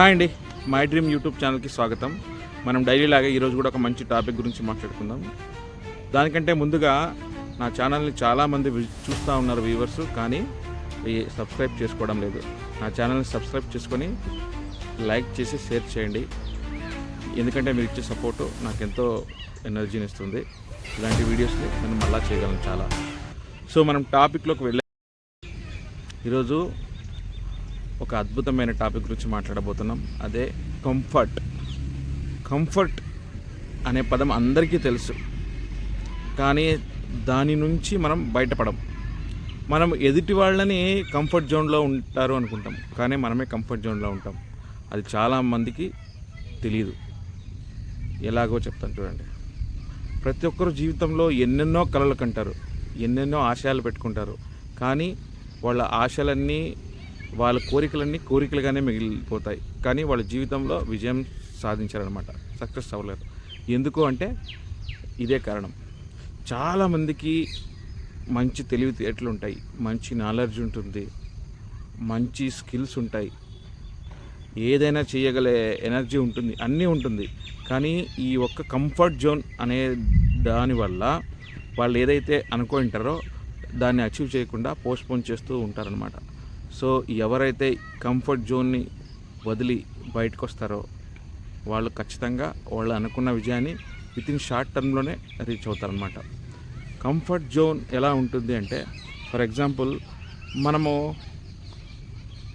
Hi అండి. My dream YouTube ఛానల్కి స్వాగతం. మనం డైలీ లాగా ఈరోజు కూడా ఒక మంచి టాపిక్ గురించి మాట్లాడుకుందాం. దానికంటే ముందుగా నా ఛానల్ని చాలామంది చూస్తూ ఉన్నారు వ్యూవర్స్ కానీ ఈ సబ్స్క్రైబ్ చేసుకోవడం లేదు. నా ఛానల్ని సబ్స్క్రైబ్ చేసుకొని లైక్ చేసి షేర్ చేయండి. ఎందుకంటే మీరు ఇచ్చే సపోర్టు నాకు ఎంతో ఎనర్జీని ఇస్తుంది. ఇలాంటి వీడియోస్ని నేను మళ్ళా చేయగలను చాలా. సో మనం టాపిక్లోకి వెళ్ళే ఈరోజు ఒక అద్భుతమైన టాపిక్ గురించి మాట్లాడబోతున్నాం. అదే కంఫర్ట్. కంఫర్ట్ అనే పదం అందరికీ తెలుసు. కానీ దాని నుంచి మనం బయటపడం. మనం ఎదుటి వాళ్ళని కంఫర్ట్ జోన్లో ఉంటారు అనుకుంటాం. కానీ మనమే కంఫర్ట్ జోన్లో ఉంటాం. అది చాలా మందికి తెలియదు ఎలాగో చెప్తాను చూడండి. ప్రతి ఒక్కరు జీవితంలో ఎన్నెన్నో కలలు కంటారు. ఎన్నెన్నో ఆశయాలు పెట్టుకుంటారు. కానీ వాళ్ళ ఆశలన్నీ వాళ్ళ కోరికలన్నీ కోరికలుగానే మిగిలిపోతాయి. కానీ వాళ్ళ జీవితంలో విజయం సాధించారనమాట సక్సెస్ అవ్వలేరు ఎందుకు అంటే ఇదే కారణం. చాలామందికి మంచి తెలివితేటలు ఉంటాయి మంచి నాలెడ్జ్ ఉంటుంది. మంచి స్కిల్స్ ఉంటాయి. ఏదైనా చేయగలే ఎనర్జీ ఉంటుంది. అన్నీ ఉంటుంది. కానీ ఈ ఒక్క కంఫర్ట్ జోన్ అనే దానివల్ల వాళ్ళు ఏదైతే అనుకుంటారో దాన్ని అచీవ్ చేయకుండా పోస్ట్పోన్ చేస్తూ ఉంటారనమాట సో ఎవరైతే కంఫర్ట్ జోన్ని వదిలి బయటకు వస్తారో వాళ్ళు ఖచ్చితంగా వాళ్ళు అనుకున్న విజయాన్ని విత్ ఇన్ షార్ట్ టర్మ్లోనే రీచ్ అవుతారనమాట కంఫర్ట్ జోన్ ఎలా ఉంటుంది అంటే ఫర్ ఎగ్జాంపుల్ మనము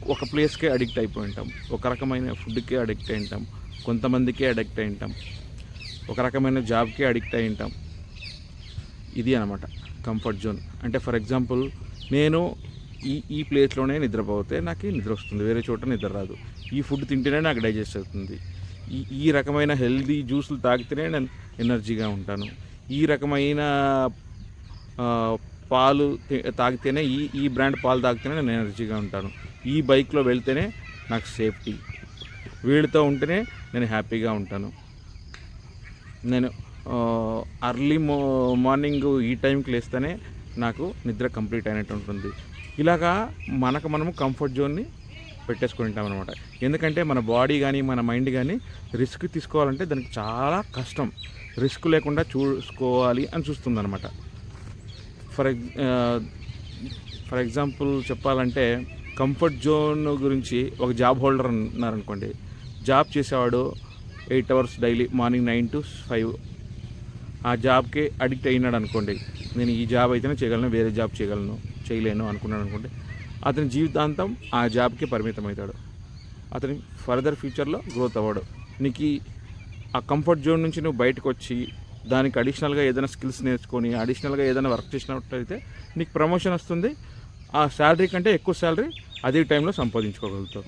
ఒక ప్లేస్కే అడిక్ట్ అయిపోయి ఉంటాం. ఒక రకమైన ఫుడ్కే అడిక్ట్ అయి ఉంటాం. కొంతమందికే అడిక్ట్ అయి ఉంటాం. ఒక రకమైన జాబ్కే అడిక్ట్ అయి ఉంటాం. ఇది అనమాట కంఫర్ట్ జోన్ అంటే ఫర్ ఎగ్జాంపుల్ నేను ఈ ఈ ప్లేస్లోనే నిద్రపోతే నాకు నిద్ర వస్తుంది వేరే చోట నిద్ర రాదు. ఈ ఫుడ్ తింటేనే నాకు డైజెస్ట్ అవుతుంది. ఈ ఈ రకమైన హెల్దీ జ్యూసులు తాగితేనే నేను ఎనర్జీగా ఉంటాను. ఈ రకమైన పాలు తాగితేనే ఈ ఈ బ్రాండ్ పాలు తాగితేనే నేను ఎనర్జీగా ఉంటాను. ఈ బైక్లో వెళ్తేనే నాకు సేఫ్టీ. వీళ్ళతో ఉంటేనే నేను హ్యాపీగా ఉంటాను. నేను అర్లీ మో మార్నింగ్ ఈ టైంకి లేస్తేనే నాకు నిద్ర కంప్లీట్ అయినట్టు ఉంటుంది. ఇలాగా మనకు మనము కంఫర్ట్ జోన్ని పెట్టేసుకుంటాం అనమాట ఎందుకంటే మన బాడీ కానీ మన మైండ్ కానీ రిస్క్ తీసుకోవాలంటే దానికి చాలా కష్టం. రిస్క్ లేకుండా చూసుకోవాలి అని చూస్తుంది అనమాట ఫర్ ఎగ్ ఫర్ ఎగ్జాంపుల్ చెప్పాలంటే కంఫర్ట్ జోన్ గురించి ఒక జాబ్ హోల్డర్ ఉన్నారనుకోండి జాబ్ చేసేవాడు eight hours daily morning nine to five ఆ జాబ్కి అడిక్ట్ అయినాడు అనుకోండి నేను ఈ జాబ్ అయితేనే చేయగలను వేరే జాబ్ చేయగలను. చేయలేను అనుకున్నాడు అనుకుంటే అతని జీవితాంతం ఆ జాబ్కి పరిమితం అవుతాడు అతని ఫర్దర్ ఫ్యూచర్లో గ్రోత్ అవ్వడు. నీకు ఆ కంఫర్ట్ జోన్ నుంచి నువ్వు బయటకు వచ్చి దానికి అడిషనల్గా ఏదైనా స్కిల్స్ నేర్చుకొని అడిషనల్గా ఏదైనా వర్క్ చేసినట్టయితే నీకు ప్రమోషన్ వస్తుంది. ఆ శాలరీ కంటే ఎక్కువ శాలరీ అదే టైంలో సంపాదించుకోగలుగుతావు.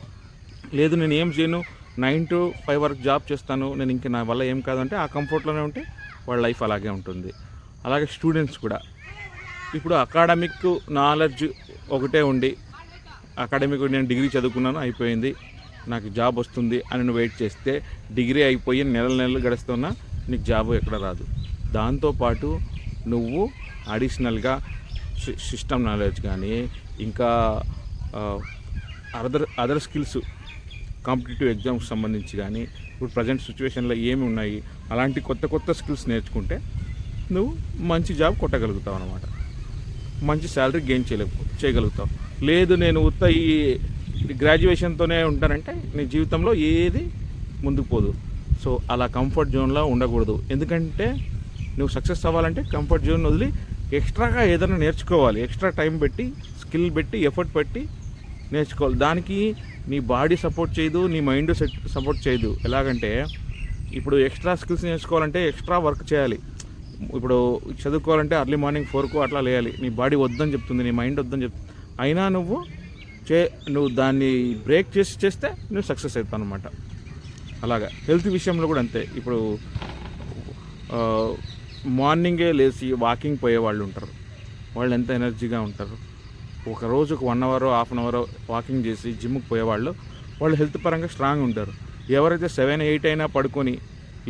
లేదు నేను ఏం చేయను నైన్ టు ఫైవ్ వరకు జాబ్ చేస్తాను నేను ఇంక నా వల్ల ఏం కాదంటే ఆ కంఫర్ట్లోనే ఉంటే వాళ్ళ లైఫ్ అలాగే ఉంటుంది. అలాగే స్టూడెంట్స్ కూడా. ఇప్పుడు అకాడమిక్ నాలెడ్జ్ ఒకటే ఉండి అకాడమిక్ నేను డిగ్రీ చదువుకున్నాను అయిపోయింది. నాకు జాబ్ వస్తుంది అని నువ్వు వెయిట్ చేస్తే డిగ్రీ అయిపోయి నెల నెలలు గడుస్తున్నా నీకు జాబ్ ఎక్కడ రాదు. దాంతోపాటు నువ్వు అడిషనల్గా సిస్టమ్ నాలెడ్జ్ కానీ ఇంకా other other skills competitive exams సంబంధించి కానీ ఇప్పుడు ప్రజెంట్ సిచ్యువేషన్లో ఏమి ఉన్నాయి అలాంటి కొత్త కొత్త స్కిల్స్ నేర్చుకుంటే నువ్వు మంచి జాబ్ కొట్టగలుగుతావు అనమాట మంచి శాలరీ గెయిన్ చేయలే చేయగలుగుతావు. లేదు నేను ఉత్త ఈ గ్రాడ్యుయేషన్తోనే ఉంటానంటే నీ జీవితంలో ఏది ముందుకు పోదు. సో అలా కంఫర్ట్ జోన్లో ఉండకూడదు. ఎందుకంటే నువ్వు సక్సెస్ అవ్వాలంటే కంఫర్ట్ జోన్ వదిలి ఎక్స్ట్రాగా ఏదైనా నేర్చుకోవాలి. ఎక్స్ట్రా టైం పెట్టి స్కిల్ పెట్టి ఎఫర్ట్ పెట్టి నేర్చుకోవాలి. దానికి నీ బాడీ సపోర్ట్ చేయదు నీ మైండ్ సెట్ సపోర్ట్ చేయదు. ఎలాగంటే ఇప్పుడు ఎక్స్ట్రా స్కిల్స్ నేర్చుకోవాలంటే ఎక్స్ట్రా వర్క్ చేయాలి. ఇప్పుడు చదువుకోవాలంటే అర్లీ మార్నింగ్ ఫోర్కు అట్లా లేయాలి. నీ బాడీ వద్దని చెప్తుంది నీ మైండ్ వద్దని చెప్తుంది. అయినా నువ్వు చే నువ్వు దాన్ని బ్రేక్ చేసి చేస్తే నువ్వు సక్సెస్ అవుతావు అనమాట అలాగా. హెల్త్ విషయంలో కూడా అంతే. ఇప్పుడు మార్నింగే లేచి వాకింగ్ పోయే వాళ్ళు ఉంటారు. వాళ్ళు ఎంత ఎనర్జీగా ఉంటారు. ఒక రోజుకు one hour half an hour walking చేసి జిమ్కి పోయేవాళ్ళు వాళ్ళు హెల్త్ పరంగా స్ట్రాంగ్ ఉంటారు. ఎవరైతే సెవెన్ ఎయిట్ అయినా పడుకొని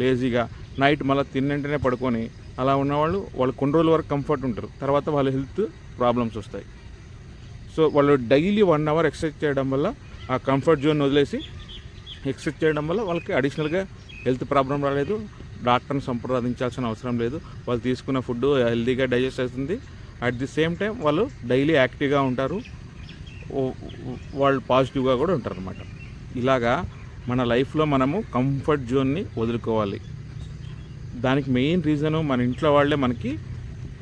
లేజీగా నైట్ మళ్ళీ తిన్నంటేనే పడుకొని అలా ఉన్నవాళ్ళు వాళ్ళు కొన్ని రోజుల వరకు కంఫర్ట్ ఉంటారు. తర్వాత వాళ్ళ హెల్త్ ప్రాబ్లమ్స్ వస్తాయి. సో వాళ్ళు డైలీ వన్ అవర్ ఎక్సర్సైజ్ చేయడం వల్ల ఆ కంఫర్ట్ జోన్ వదిలేసి ఎక్సర్సైజ్ చేయడం వల్ల వాళ్ళకి అడిషనల్గా హెల్త్ ప్రాబ్లం రాలేదు. డాక్టర్ని సంప్రదించాల్సిన అవసరం లేదు. వాళ్ళు తీసుకున్న ఫుడ్ హెల్తీగా డైజెస్ట్ అవుతుంది అట్ ది సేమ్ టైం వాళ్ళు డైలీ యాక్టివ్గా ఉంటారు. వాళ్ళు పాజిటివ్గా కూడా ఉంటారు అనమాట ఇలాగా మన లైఫ్లో మనము కంఫర్ట్ జోన్ని వదులుకోవాలి. దానికి మెయిన్ రీజను మన ఇంట్లో వాళ్ళే మనకి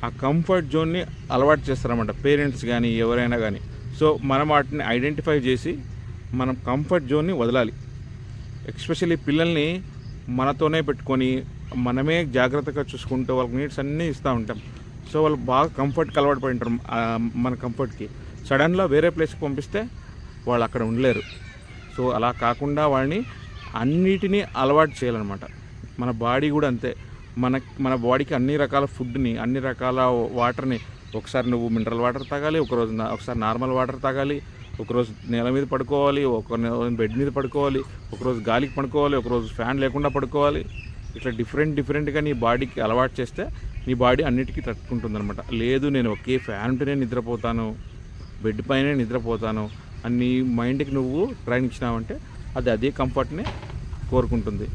ఆ కంఫర్ట్ జోన్ని అలవాటు చేస్తారన్నమాట. పేరెంట్స్ కానీ ఎవరైనా కానీ సో మనం వాటిని ఐడెంటిఫై చేసి మనం కంఫర్ట్ జోన్ని వదలాలి. ఎస్పెషల్లీ పిల్లల్ని మనతోనే పెట్టుకొని మనమే జాగ్రత్తగా చూసుకుంటూ వాళ్ళకి నీడ్స్ అన్నీ ఇస్తూ ఉంటాం. సో వాళ్ళు బాగా కంఫర్ట్కి అలవాటు పడి ఉంటారు మన కంఫర్ట్కి. సడన్గా వేరే ప్లేస్కి పంపిస్తే వాళ్ళు అక్కడ ఉండలేరు. సో అలా కాకుండా వాళ్ళని అన్నిటినీ అలవాటు చేయాలన్నమాట. మన బాడీ కూడా అంతే. మన మన బాడీకి అన్ని రకాల ఫుడ్ని అన్ని రకాల వాటర్ని ఒకసారి నువ్వు మినరల్ వాటర్ తాగాలి ఒకరోజు ఒకసారి నార్మల్ వాటర్ తాగాలి ఒకరోజు నేల మీద పడుకోవాలి ఒక బెడ్ మీద పడుకోవాలి ఒకరోజు గాలికి పడుకోవాలి ఒకరోజు ఫ్యాన్ లేకుండా పడుకోవాలి. ఇట్లా డిఫరెంట్ డిఫరెంట్గా నీ బాడీకి అలవాటు చేస్తే నీ బాడీ అన్నిటికీ తట్టుకుంటుంది అనమాట లేదు నేను ఒకే ఫ్యాన్ ఉంటేనే నిద్రపోతాను బెడ్ పైనే నిద్రపోతాను అని నీ మైండ్కి నువ్వు ట్రైన్ ఇచ్చినావంటే అది అదే కంఫర్ట్ని కోరుకుంటుంది.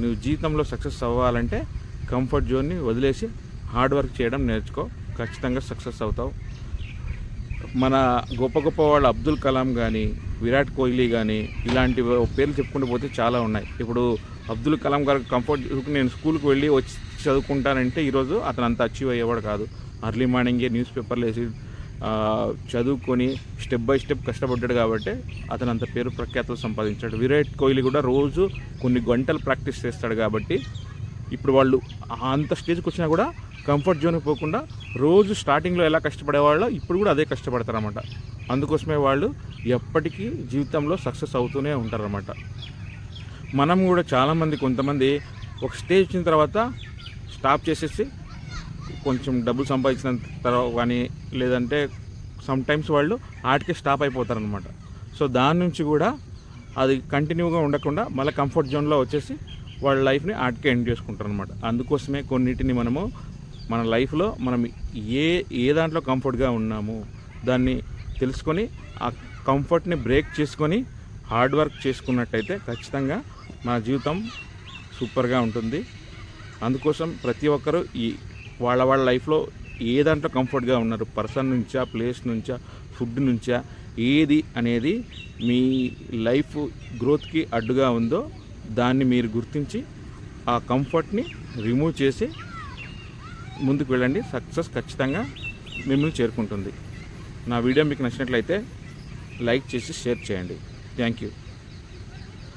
నువ్వు జీవితంలో సక్సెస్ అవ్వాలంటే కంఫర్ట్ జోన్ని వదిలేసి హార్డ్ వర్క్ చేయడం నేర్చుకో. ఖచ్చితంగా సక్సెస్ అవుతావు. మన గొప్ప గొప్ప వాళ్ళు అబ్దుల్ కలాం కానీ విరాట్ కోహ్లీ కానీ ఇలాంటి పేర్లు చెప్పుకుంటూ పోతే చాలా ఉన్నాయి. ఇప్పుడు అబ్దుల్ కలాం గారు కంఫర్ట్ నేను స్కూల్కి వెళ్ళి వచ్చి చదువుకుంటానంటే ఈరోజు అతను అంత అచీవ్ అయ్యేవాడు కాదు. అర్లీ మార్నింగే న్యూస్ పేపర్లు వేసి చదువుకొని స్టెప్ బై స్టెప్ కష్టపడ్డాడు కాబట్టి అతను అంత పేరు ప్రఖ్యాతులు సంపాదించాడు. విరాట్ కోహ్లీ కూడా రోజు కొన్ని గంటలు ప్రాక్టీస్ చేస్తాడు కాబట్టి ఇప్పుడు వాళ్ళు అంత స్టేజ్కి వచ్చినా కూడా కంఫర్ట్ జోన్కి పోకుండా రోజు స్టార్టింగ్లో ఎలా కష్టపడేవాళ్ళో ఇప్పుడు కూడా అదే కష్టపడతారన్నమాట. అందుకోసమే వాళ్ళు ఎప్పటికీ జీవితంలో సక్సెస్ అవుతూనే ఉంటారన్నమాట. మనం కూడా చాలామంది కొంతమంది ఒక స్టేజ్ వచ్చిన తర్వాత స్టాప్ చేసేసి కొంచెం డబ్బులు సంపాదించిన తర్వాత కానీ లేదంటే సమ్టైమ్స్ వాళ్ళు ఆటకి స్టాప్ అయిపోతారనమాట సో దాని నుంచి కూడా అది కంటిన్యూగా ఉండకుండా మళ్ళీ కంఫర్ట్ జోన్లో వచ్చేసి వాళ్ళ లైఫ్ని ఆటికే ఎండ్ చేసుకుంటారు అనమాట అందుకోసమే కొన్నిటిని మనము మన లైఫ్లో మనం ఏ ఏ దాంట్లో కంఫర్ట్గా ఉన్నాము దాన్ని తెలుసుకొని ఆ కంఫర్ట్ని బ్రేక్ చేసుకొని హార్డ్ వర్క్ చేసుకున్నట్టయితే ఖచ్చితంగా మన జీవితం సూపర్గా ఉంటుంది. అందుకోసం ప్రతి ఒక్కరూ ఈ వాళ్ళ వాళ్ళ లైఫ్లో ఏ దాంట్లో కంఫర్ట్గా ఉన్నారు? పర్సన్ నుంచా? ప్లేస్ నుంచా? ఫుడ్ నుంచా? ఏది అనేది మీ లైఫ్ గ్రోత్కి అడ్డుగా ఉందో దాన్ని మీరు గుర్తించి ఆ కంఫర్ట్ని రిమూవ్ చేసి ముందుకు వెళ్ళండి. సక్సెస్ ఖచ్చితంగా మిమ్మల్ని చేరుకుంటుంది. నా వీడియో మీకు నచ్చినట్లయితే లైక్ చేసి షేర్ చేయండి. Thank you.